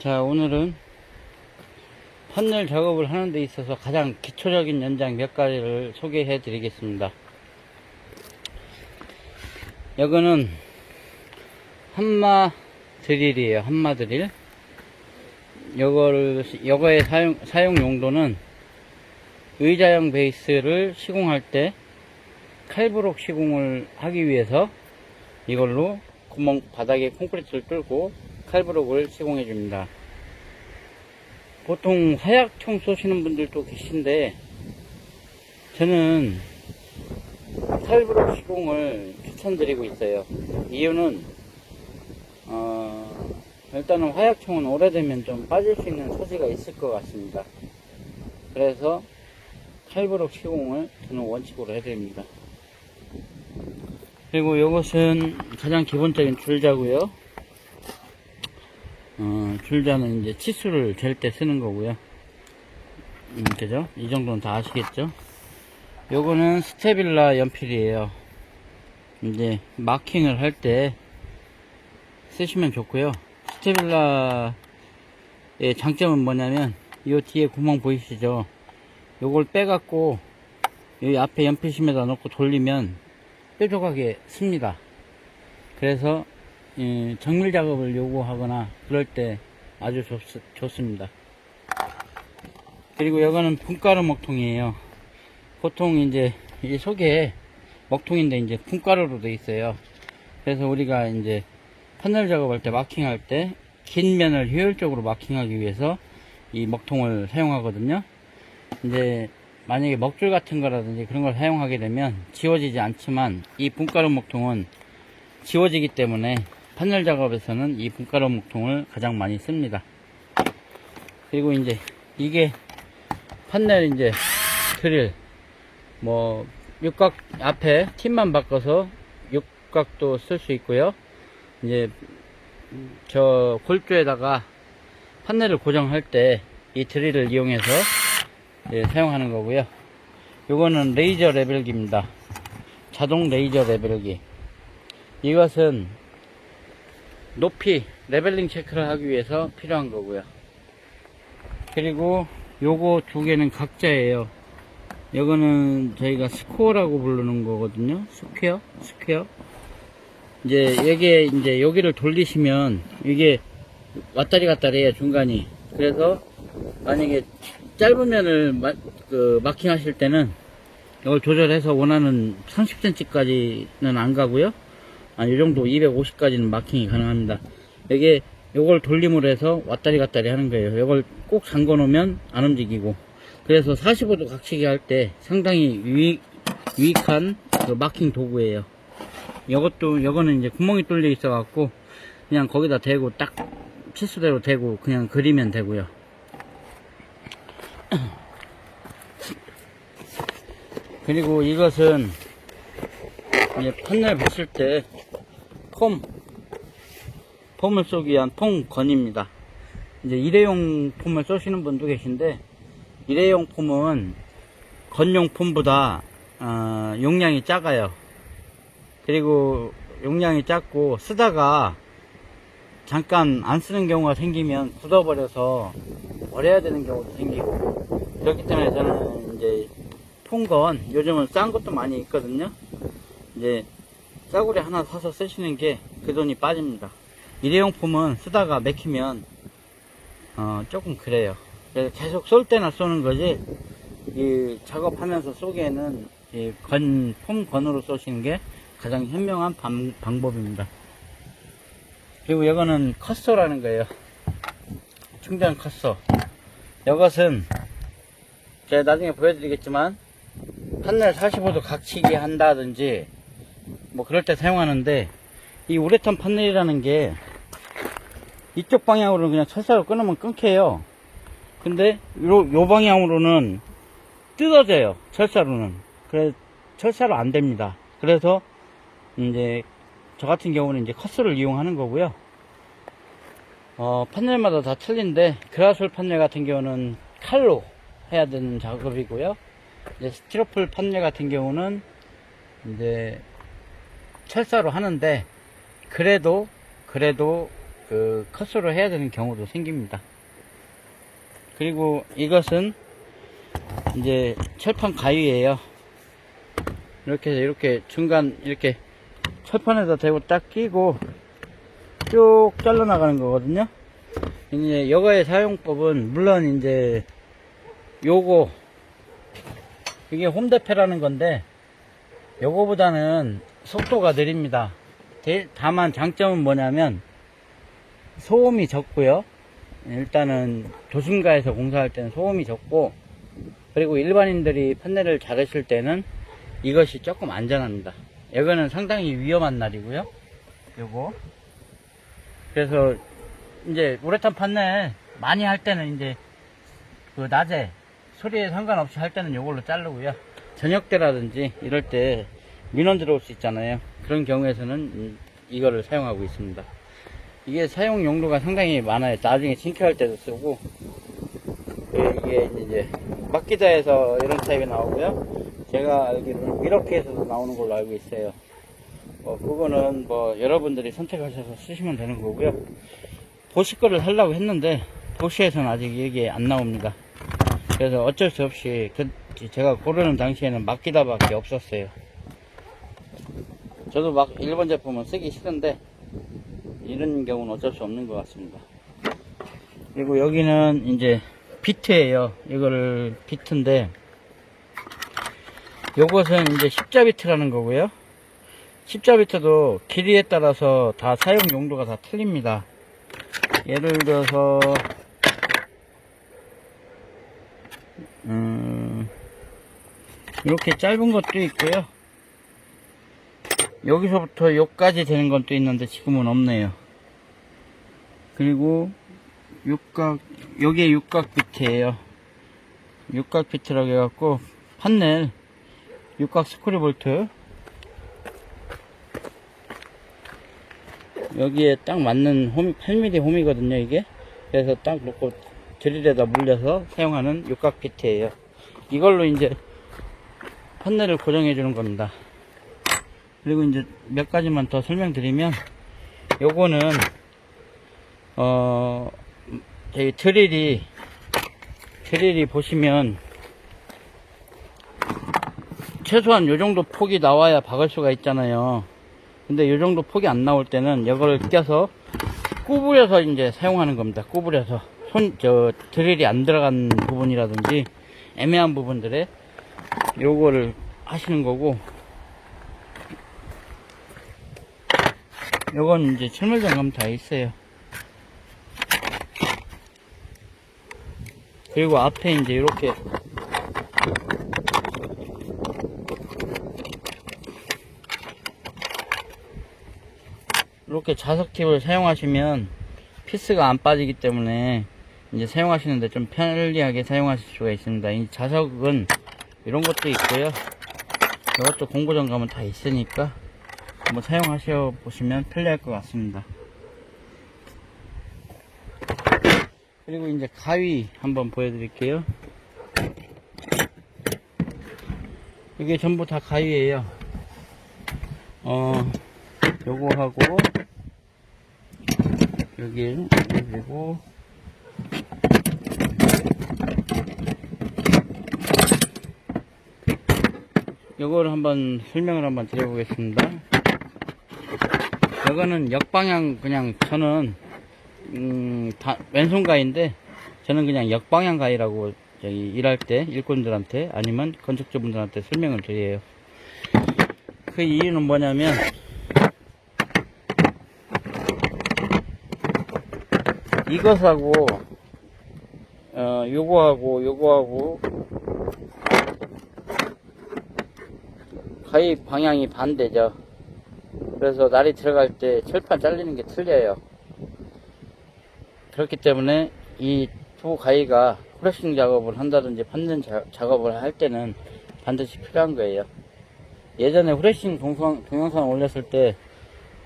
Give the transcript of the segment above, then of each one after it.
자, 오늘은 판넬 작업을 하는 데 있어서 가장 기초적인 연장 몇 가지를 소개해 드리겠습니다. 이거는 한마 드릴이에요. 한마 드릴. 요거를, 요거의 사용, 사용 용도는 의자형 베이스를 시공할 때 칼브록 시공을 하기 위해서 이걸로 구멍 바닥에 콘크리트를 뚫고 칼브록을 시공해 줍니다. 보통 화약총 쏘시는 분들도 계신데 저는 칼브록 시공을 추천드리고 있어요. 이유는 어, 일단은 화약총은 오래되면 좀 빠질 수 있는 소지가 있을 것 같습니다. 그래서 칼브록 시공을 저는 원칙으로 해드립니다. 그리고 이것은 가장 기본적인 줄자고요. 어, 줄자는 이제 치수를 잴 때 쓰는 거고요. 음, 그죠? 이 정도는 다 아시겠죠? 요거는 스테빌라 연필이에요. 이제 마킹을 할 때 쓰시면 좋고요. 스테빌라의 장점은 뭐냐면 이 뒤에 구멍 보이시죠? 요걸 빼갖고 여기 앞에 연필심에다 넣고 돌리면 뾰족하게 씁니다. 그래서 예, 정밀 작업을 요구하거나 그럴 때 아주 좋, 좋습니다. 그리고 이거는 분가루 먹통이에요. 보통 이제 이 속에 먹통인데 이제 분가루로 돼 있어요. 그래서 우리가 이제 판넬 작업할 때 마킹할 때 긴 면을 효율적으로 마킹하기 위해서 이 먹통을 사용하거든요. 이제 만약에 먹줄 같은 거라든지 그런 걸 사용하게 되면 지워지지 않지만 이 분가루 먹통은 지워지기 때문에 판넬 작업에서는 이 분가루 목통을 가장 많이 씁니다. 그리고 이제 이게 판넬 이제 드릴 뭐 육각 앞에 팁만 바꿔서 육각도 쓸 수 있고요. 이제 저 골조에다가 판넬을 고정할 때 이 드릴을 이용해서 예, 사용하는 거고요. 요거는 레이저 레벨기입니다. 자동 레이저 레벨기. 이것은 높이 레벨링 체크를 하기 위해서 필요한 거고요. 그리고 요거 두 개는 각자예요. 요거는 저희가 스코어라고 부르는 거거든요. 스퀘어, 스퀘어. 이제 여기에 이제 여기를 돌리시면 이게 왔다리 갔다리 해요 중간이. 그래서 만약에 짧은 면을 마, 그 마킹 하실 때는 이걸 조절해서 원하는 30cm까지는 안 가고요. 아, 이 정도 250까지는 마킹이 가능합니다. 이게 요걸 돌림으로 해서 왔다리 갔다리 하는 거예요. 요걸 꼭 잠궈 놓으면 안 움직이고. 그래서 45도 각치기 할 때 상당히 유익, 유익한 그 마킹 도구예요. 요것도, 요거는 이제 구멍이 뚫려 있어 갖고 그냥 거기다 대고 딱 치수대로 대고 그냥 그리면 되고요. 그리고 이것은 이제 판넬 붙일 때 폼, 폼을 쏘기 위한 폼 건입니다. 이제 일회용 폼을 쏘시는 분도 계신데 일회용 폼은 건용 폼보다 어, 용량이 작아요. 그리고 용량이 작고 쓰다가 잠깐 안 쓰는 경우가 생기면 굳어버려서 버려야 되는 경우도 생기고 그렇기 때문에 저는 이제 폼건 요즘은 싼 것도 많이 있거든요. 이제 싸구려 하나 사서 쓰시는 게 그 돈이 빠집니다. 일회용품은 쓰다가 맥히면 어, 조금 그래요. 그래서 계속 쏠 때나 쏘는 거지 이 작업하면서 쏘기에는 이 건, 폼 건으로 쏘시는 게 가장 현명한 방, 방법입니다. 그리고 이거는 컷소라는 거예요. 충전 컷소. 이것은 제가 나중에 보여드리겠지만 판넬 45도 각치기 한다든지 뭐 그럴 때 사용하는데 이 우레탄 판넬이라는 게 이쪽 방향으로는 그냥 철사로 끊으면 끊겨요. 근데 요, 요 방향으로는 뜯어져요. 철사로는. 그래 철사로 안 됩니다. 그래서 이제 저 같은 경우는 이제 커스를 이용하는 거고요. 어, 판넬마다 다 틀린데 그라솔 판넬 같은 경우는 칼로 해야 되는 작업이고요. 이제 스티로폴 판넬 같은 경우는 이제 철사로 하는데 그래도 그래도 그 컷으로 해야 되는 경우도 생깁니다. 그리고 이것은 이제 철판 가위예요. 이렇게 해서 이렇게 중간 이렇게 철판에다 대고 딱 끼고 쭉 잘라 나가는 거거든요. 이제 여가의 사용법은 물론 이제 요거 이게 홈대패라는 건데 요거보다는 속도가 느립니다. 대- 다만 장점은 뭐냐면 소음이 적고요. 일단은 도심가에서 공사할 때는 소음이 적고 그리고 일반인들이 판넬을 자르실 때는 이것이 조금 안전합니다. 이거는 상당히 위험한 날이고요. 요거 그래서 이제 우레탄 판넬 많이 할 때는 이제 그 낮에 소리에 상관없이 할 때는 요걸로 자르고요. 저녁 때라든지 이럴 때 민원 들어올 수 있잖아요. 그런 경우에서는 음, 이거를 사용하고 있습니다. 이게 사용 용도가 상당히 많아요. 나중에 싱크할 때도 쓰고 예, 이게 이제 막기자에서 이런 타입이 나오고요. 제가 알기로는 미러키에서도 나오는 걸로 알고 있어요. 뭐 그거는 뭐 여러분들이 선택하셔서 쓰시면 되는 거고요. 도시 거를 하려고 했는데 도시에서는 아직 이게 안 나옵니다. 그래서 어쩔 수 없이 그 제가 고르는 당시에는 막기다밖에 없었어요. 저도 막 일본 제품은 쓰기 싫은데 이런 경우는 어쩔 수 없는 것 같습니다. 그리고 여기는 이제 비트예요. 이거를 비트인데 요것은 이제 십자 비트라는 거고요. 십자 비트도 길이에 따라서 다 사용 용도가 다 틀립니다. 예를 들어서 음, 이렇게 짧은 것도 있고요. 여기서부터 여기까지 되는 건 또 있는데 지금은 없네요. 그리고 육각 여기에 육각 비트예요. 육각 비트라고 해갖고 판넬 육각 스크류 볼트 여기에 딱 맞는 홈 8mm 홈이거든요 이게 그래서 딱 놓고 드릴에다 물려서 사용하는 육각 비트예요 이걸로 이제 판넬을 고정해 주는 겁니다 그리고 이제 몇 가지만 더 설명드리면 요거는 어 저희 드릴이 드릴이 보시면 최소한 요 정도 폭이 나와야 박을 수가 있잖아요. 근데 요 정도 폭이 안 나올 때는 이거를 껴서 구부려서 이제 사용하는 겁니다. 구부려서. 손 저 드릴이 안 들어간 부분이라든지 애매한 부분들에 요거를 하시는 거고 요건 이제 철물 점검 다 있어요. 그리고 앞에 이제 이렇게 이렇게 자석 팁을 사용하시면 피스가 안 빠지기 때문에 이제 사용하시는데 좀 편리하게 사용하실 수가 있습니다. 이 자석은 이런 것도 있고요. 이것도 공구점 가면 다 있으니까 한번 사용하셔 보시면 편리할 것 같습니다. 그리고 이제 가위 한번 보여드릴게요. 이게 전부 다 가위예요. 어, 요거 하고 여기 그리고 요거를 한번 설명을 한번 드려보겠습니다. 이거는 역방향 그냥 저는 음, 다, 왼손 가위인데 저는 그냥 역방향 가위라고 저기 일할 때 일꾼들한테 아니면 건축주분들한테 설명을 드려요. 그 이유는 뭐냐면 이것하고 어 요거하고 요거하고 가위 방향이 반대죠. 그래서 날이 들어갈 때 철판 잘리는 게 틀려요. 그렇기 때문에 이 두 가위가 프레싱 작업을 한다든지 자- 작업을 할 때는 반드시 필요한 거예요. 예전에 후레싱 동상, 동영상 올렸을 때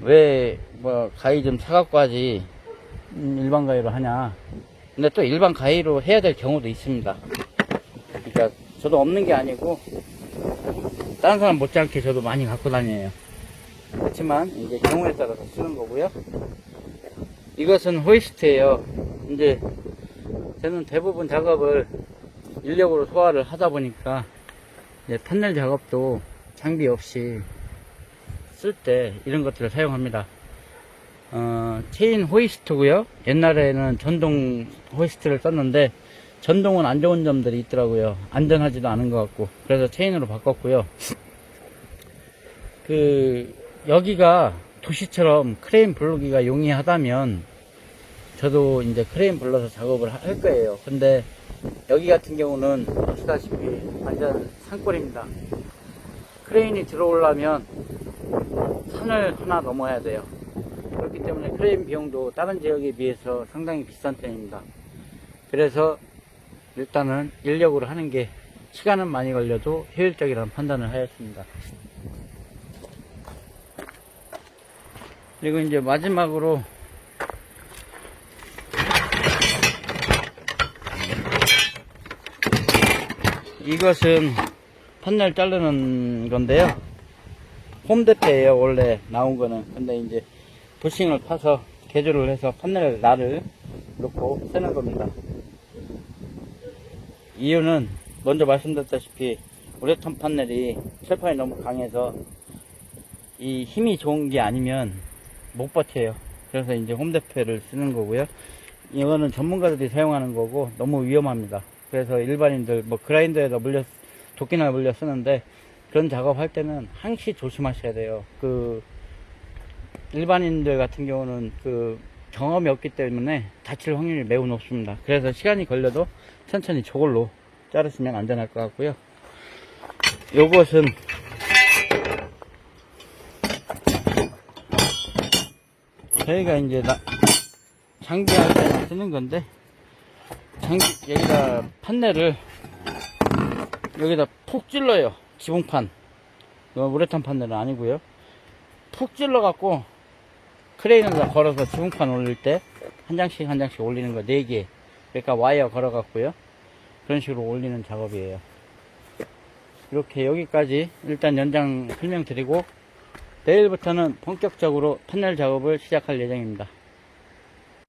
왜 뭐 가위 좀 사갖고 하지 음, 일반 가위로 하냐. 근데 또 일반 가위로 해야 될 경우도 있습니다. 그러니까 저도 없는 게 아니고 다른 사람 못지않게 저도 많이 갖고 다녀요. 그렇지만 이제 경우에 따라서 쓰는 거고요. 이것은 호이스트예요. 이제 저는 대부분 작업을 인력으로 소화를 하다 보니까 이제 판넬 작업도 장비 없이 쓸 때 이런 것들을 사용합니다. 어, 체인 호이스트고요. 옛날에는 전동 호이스트를 썼는데 전동은 안 좋은 점들이 있더라고요. 안전하지도 않은 것 같고 그래서 체인으로 바꿨고요. 그 여기가 도시처럼 크레인 불르기가 용이하다면 저도 이제 크레인 불러서 작업을 하- 할 거예요. 근데 여기 같은 경우는 아시다시피 완전 산골입니다. 크레인이 들어오려면 산을 하나 넘어야 돼요. 그렇기 때문에 크레인 비용도 다른 지역에 비해서 상당히 비싼 편입니다. 그래서 일단은 인력으로 하는 게 시간은 많이 걸려도 효율적이라는 판단을 하였습니다. 그리고 이제 마지막으로 이것은 판넬 자르는 건데요. 홈대패예요 원래 나온 거는. 근데 이제 부싱을 파서 개조를 해서 판넬 날을 놓고 쓰는 겁니다. 이유는 먼저 말씀드렸다시피 우레탄 판넬이 철판이 너무 강해서 이 힘이 좋은 게 아니면 못 버텨요. 그래서 이제 홈대패를 쓰는 거고요. 이거는 전문가들이 사용하는 거고 너무 위험합니다. 그래서 일반인들 뭐 그라인더에다 물려 도끼나 물려 쓰는데 그런 작업할 때는 항시 조심하셔야 돼요. 그 일반인들 같은 경우는 그 경험이 없기 때문에 다칠 확률이 매우 높습니다. 그래서 시간이 걸려도 천천히 저걸로 자르시면 안전할 것 같고요. 요것은 저희가 이제 나- 장비할 때 쓰는 건데 장비 여기다 판넬을 여기다 푹 찔러요. 지붕판. 이거 우레탄 판넬은 아니고요. 푹 찔러 갖고 크레인에다 걸어서 지붕판 올릴 때 한 장씩 한 장씩 올리는 거 4개. 그러니까 와이어 걸어 갖고요. 그런 식으로 올리는 작업이에요. 이렇게 여기까지 일단 연장 설명드리고 내일부터는 본격적으로 판넬 작업을 시작할 예정입니다